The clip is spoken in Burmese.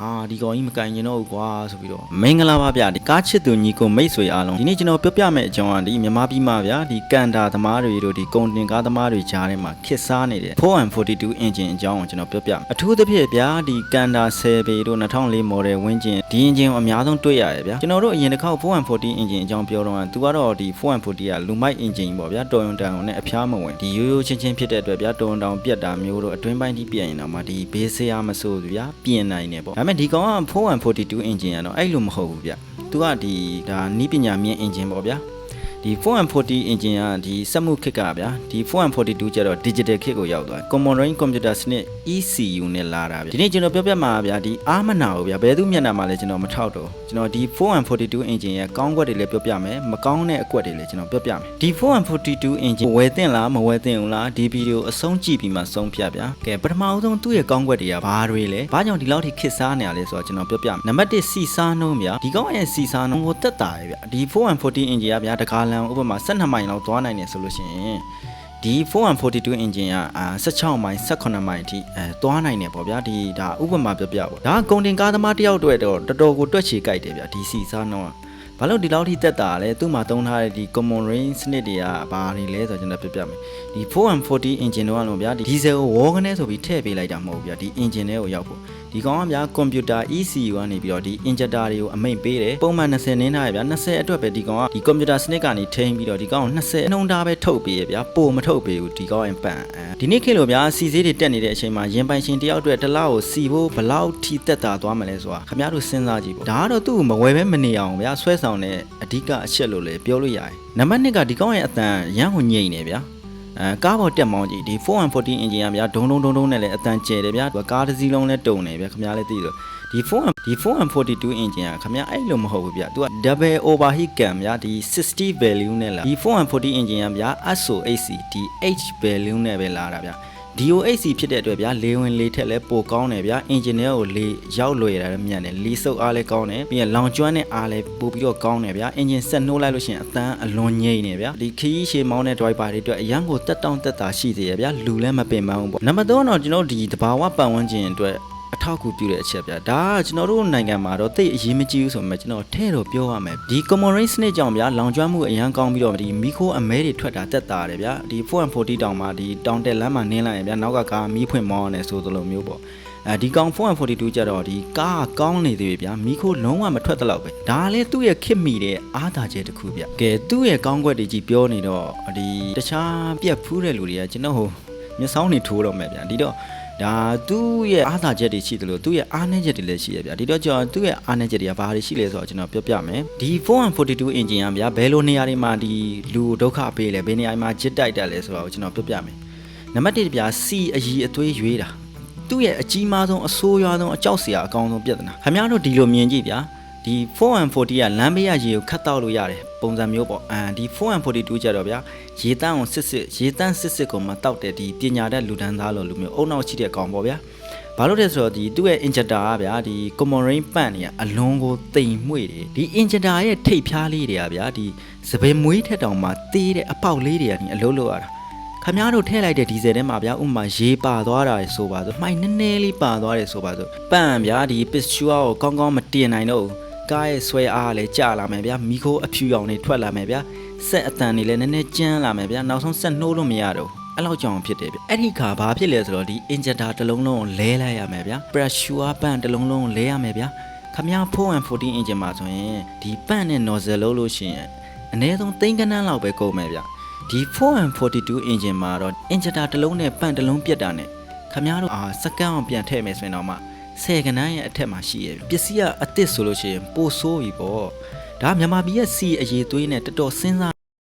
ဟာဒီကောင်ကြီးမကင်ကျင်တော့ဘူးကွာဆိုပြီးတော့မင်္ဂလာပါဗျဒီကားချစ်သူညီကိုမိတ်ဆွေအားလုံးဒီနေ့ကျွန်တော်ပြောပြမယ့်အကြောင်းကဒီမြန်မာပြည်မှာဗျဒီကန်တာသမားတွေတို့ဒီကုန်တင်ကားသမားတွေကြားထဲမှာခစ်စားနေတဲ့442 engine အကြောင်းကိုကျွန်တော်ပြောပြမယ်အထူးသဖြင့်ဗျာဒီကန်တာ10ပေတို့2004 model ဝင်းကျင်ဒီ engine ကိုအများဆုံးတွေ့ရတယ်ဗျာကျွန်တော်တို့အရင်တစ်ခေါက်440 engine အကြောင်းပြောတော့သူကတော့ဒီ440ကလူမိုက် engine ပေါ့ဗျာတော်ယွန်တန်နဲ့အဖျားမဝင်ဒီရိုးရိုးချင်းချင်းဖြစ်တဲ့အတွက်ဗျာတော်ယွန်တန်ပြက်တာမျိုးတို့အတွင်းပိုင်းที่ပြက်ရင်တော့မှဒီဘေးဆေးအားမဆိုးဘူးဗျာပြင်နိုင်တယ်ပေါ့ဒါပေမဲ့ဒီကောင်က442 engine ကတော့အဲ့လိုမဟုတ်ဘူးဗျသူကဒီဒါနီးပညာမြင့် engine ပေါ့ဗျာ ဒီ440 engine ကဒီစက်မှုခစ်ကဗျာဒီ442ကျတော့ digital ခစ်ကိုရောက်သွား common range computer စနစ် ECU နဲ့လာတာဗျဒီနေ့ကျွန်တော်ပြောပြမှာဗျာဒီအာမနာကိုဗျာဘယ်သူမျက်နှာမှာလဲကျွန်တော်မထောက်တော့ကျွန်တော်ဒီ442 engine ရဲ့ကောင်းကွက်တွေလည်းပြောပြမယ်မကောင်းတဲ့အကွက်တွေလည်းကျွန်တော်ပြောပြမယ်ဒီ442 engine ဝယ်သင့်လားမဝယ်သင့်ဘူးလားဒီဗီဒီယိုအဆုံးကြည့်ပြီးမှဆုံးဖြတ်ဗျာကဲပထမအဆုံးသူ့ရဲ့ကောင်းကွက်တွေကဘာတွေလဲဘာကြောင့်ဒီလောက်ထိခစ်စားနေရလဲဆိုတော့ကျွန်တော်ပြောပြမယ်နံပါတ်1စီစားနှုံးဗျာဒီကောင်းရဲ့စီစားနှုံးကိုတက်တာရယ်ဗျာဒီ440 engine ကဗျာတကားလန်ဥပမာ12မိုင်လောက်သွားနိုင်တယ်ဆိုလို့ရှိရင်ဒီ442 engine ကအာ16မိုင်18မိုင်အထိအဲသွားနိုင်တယ်ပေါ့ဗျာဒီဒါဥပမာပြောပြပေါ့ဒါကကုန်တင်ကားသမားတယောက်အတွက်တော့တော်တော်ကိုတွက်ချေကြိုက်တယ်ဗျာဒီစီစားနှုံးက ဘာလို့ဒီလောက်ထိတက်တာလဲသူ့မှာတုံးထားတဲ့ဒီ common range စနစ်တွေကဘာတွေလဲဆိုတော့ကျွန်တော်ပြပြမယ်ဒီ440 engine တော့လို့ဗျာဒီ diesel ကိုဝေါကနေဆိုပြီးထည့်ပေးလိုက်တာမဟုတ်ဘူးဗျာဒီ engine တွေကိုရောက်ဖို့ဒီကောင်ကဗျာ computer ECU ကနေပြီးတော့ဒီ injector တွေကိုအမိန့်ပေးတယ်ပုံမှန်20နင်းထားရဗျာ20အတွက်ပဲဒီကောင်ကဒီ computer စနစ်ကနေထိန်းပြီးတော့ဒီကောင်ကို20နှုံသားပဲထုတ်ပေးရဗျာပိုမထုတ်ပေးဘူးဒီကောင်ရင်ပန်ဒီနေ့ခေတ်လို့ဗျာစီစေးတွေတက်နေတဲ့အချိန်မှာရင်ပိုင်ရှင်တယောက်အတွက်တစ်လောက်ကိုစီဖို့ဘလောက်ထိတက်တာသွားမလဲဆိုတာခင်ဗျားတို့စဉ်းစားကြည့်ပေါ့ဒါကတော့သူ့ကိုမဝယ်ပဲမနေအောင်ဗျာဆွဲဆောင်တဲ့အဓိကအချက်လို့လည်းပြောလို့ရတယ်နံပါတ်1ကဒီကောင်ရဲ့အတန်ရမ်းကိုညိနေဗျာအဲကားပေါ်တက်မောင်းကြည့်ဒီ414 engine ကဗျာဒုံဒုံဒုံဒုံနဲ့လည်းအတန်ကျယ်တယ်ဗျာသူကကားတစ်စီးလုံးလည်းတုံနေဗျာခင်ဗျားလည်းသိတယ်ဒီ4ဒီ442 engine ကခင်ဗျာအဲ့လိုမဟုတ်ဘူးဗျာသူက double overheat cam ဗျာဒီ60 value နဲ့လာဒီ440 engine ကဗျာ ASO AC ဒီ H value နဲ့ပဲလာတာဗျာ DOHC ဖြစ်တဲ့အတွက်ဗျာလေဝင်လေထက်လည်းပိုကောင်းတယ်ဗျာအင်ဂျင်နီယာကိုလေရောက်လွယ်တာလည်းမြန်တယ်လီဆုပ်အားလည်းကောင်းတယ်ပြီးရင်လောင်ကျွမ်းတဲ့အားလည်းပိုပြီးတော့ကောင်းတယ်ဗျာအင်ဂျင်ဆက်နှိုးလိုက်လို့ရှိရင်အတန်းအလွန်ငြိမ့်နေဗျာဒီခီးရှေမောင်းတဲ့ driver တွေအတွက်အရန်ကိုတက်တောင့်တက်တာရှိသေးတယ်ဗျာလူလည်းမပင်ပန်းဘူးပေါ့နံပါတ်3တော့ကျွန်တော်ဒီတဘာဝပတ်ဝန်းကျင်အတွက်အ ထောက်အကူပြုတဲ့အချက်ဗျာဒါကကျွန်တော်တို့နိုင်ငံမှာတော့တိတ်အရေးမကြီးဘူးဆိုပေမဲ့ကျွန်တော်ထဲတော့ပြောရမယ်ဒီ common range စနစ်ကြောင့်ဗျာလောင်ကျွမ်းမှုအရန်ကောင်းပြီးတော့ဒီမီခိုအမဲတွေထွက်တာတက်တာတယ်ဗျာဒီ440တောင်မှာဒီတောင်တက်လမ်းမှာနင်းလိုက်ရင်ဗျာနောက်ကကားမီးဖွင့်မောင်းရတယ်ဆိုသလိုမျိုးပေါ့အဲဒီကောင်442ကျတော့ဒီကားကကောင်းနေသေးပြီဗျာမီခိုလုံးဝမထွက်တော့ပဲဒါလည်းသူ့ရဲ့ခစ်မိတဲ့အားသာချက်တစ်ခုဗျကဲသူ့ရဲ့ကောင်းကွက်တွေကြီးပြောနေတော့ဒီတခြားပြက်ဖူးတဲ့လူတွေကကျွန်တော်ဟိုမျက်စောင်းတွေထိုးတော့မယ်ဗျာဒီတော့ ဒါသူ့ရဲ့အားသာချက်တွေရှိတယ်လို့သူ့ရဲ့အားနည်းချက်တွေလည်းရှိရဗျာဒီတော့ကျွန်တော်သူ့ရဲ့အားနည်းချက်တွေကဘာတွေရှိလဲဆိုတော့ကျွန်တော်ပြောပြမယ်ဒီ442 engine ကဗျာဘယ်လိုနေရာတွေမှာဒီလူဒုက္ခပေးလဲဘယ်နေရာမှာဂျစ်တိုက်တက်လဲဆိုတော့ကျွန်တော်ပြောပြမယ်နံပါတ်1ဗျာစီအကြီးအသွေးရွေးတာသူ့ရဲ့အကြီးမားဆုံးအဆိုးရွားဆုံးအကြောက်စရာအကောင်းဆုံးပြဿနာခင်ဗျားတို့ဒီလိုမြင်ကြည့်ဗျာ ဒီ440ကလမ်းဘေးရရေကိုခတ်တောက်လို့ရတယ်ပုံစံမျိုးပေါ့အမ်ဒီ442ကျတော့ဗျာရေတန်းကိုစစ်စစ်ရေတန်းစစ်စစ်ကိုမှတောက်တဲ့ဒီပညာတတ်လူတန်းသားလိုလူမျိုးအုံနောက်ရှိတဲ့ကောင်ပေါ့ဗျာဘာလို့လဲဆိုတော့ဒီသူ့ရဲ့ injector ကဗျာဒီ common rain ပန့်နေရအလွန်ကိုတိမ်မွေ့တယ်ဒီ injector ရဲ့ထိပ်ဖျားလေးတွေကဗျာဒီစပယ်မွေးထက်တောင်မှသေးတဲ့အပေါက်လေးတွေကနေအလုံးလို့ရတာခမားတို့ထည့်လိုက်တဲ့ဒီဇယ်ထဲမှာဗျာဥပမာရေပါသွားတာဆိုပါဆိုမှိုင်နည်းနည်းလေးပါသွားတယ်ဆိုပါဆိုပန့်ဗျာဒီပစ်ချူအာကိုကောင်းကောင်းမတင်နိုင်တော့ဘူး ကားရဲ့ဆွဲအားလည်းကျလာမယ်ဗျာမီခိုးအဖြူရောင်တွေထွက်လာမယ်ဗျာဆက်အတန်တွေလည်းနည်းနည်းကျန်းလာမယ်ဗျာနောက်ဆုံးဆက်နှိုးလို့မရတော့ဘူးအဲ့လောက်ကြောင်ဖြစ်တယ်ဗျအဲ့ဒီခါဘာဖြစ်လဲဆိုတော့ဒီ injector တစ်လုံးလုံးကိုလဲလိုက်ရမယ်ဗျာ pressure ပန့်တစ်လုံးလုံးကိုလဲရမယ်ဗျာခမား414 engine မှာဆိုရင်ဒီပန့်နဲ့ nozzle လို့လို့ရှိရင်အနည်းဆုံးသိန်းကနန်းလောက်ပဲကုန်မယ်ဗျာဒီ442 engine မှာတော့ injector တစ်လုံးနဲ့ပန့်တစ်လုံးပြတ်တာနဲ့ခမားတို့အာစကန်အောင်ပြန်ထည့်မယ်ဆိုရင်တော့မှ 10ကနန်းရဲ့အထက်မှာရှိရပြီပစ္စည်းကအစ်စ်ဆိုလို့ရှိရင်ပိုဆိုးပြီပေါ့ဒါမြန်မာပြည်ရဲ့စီအရေးသွေးနဲ့တော်တော်စဉ်းစား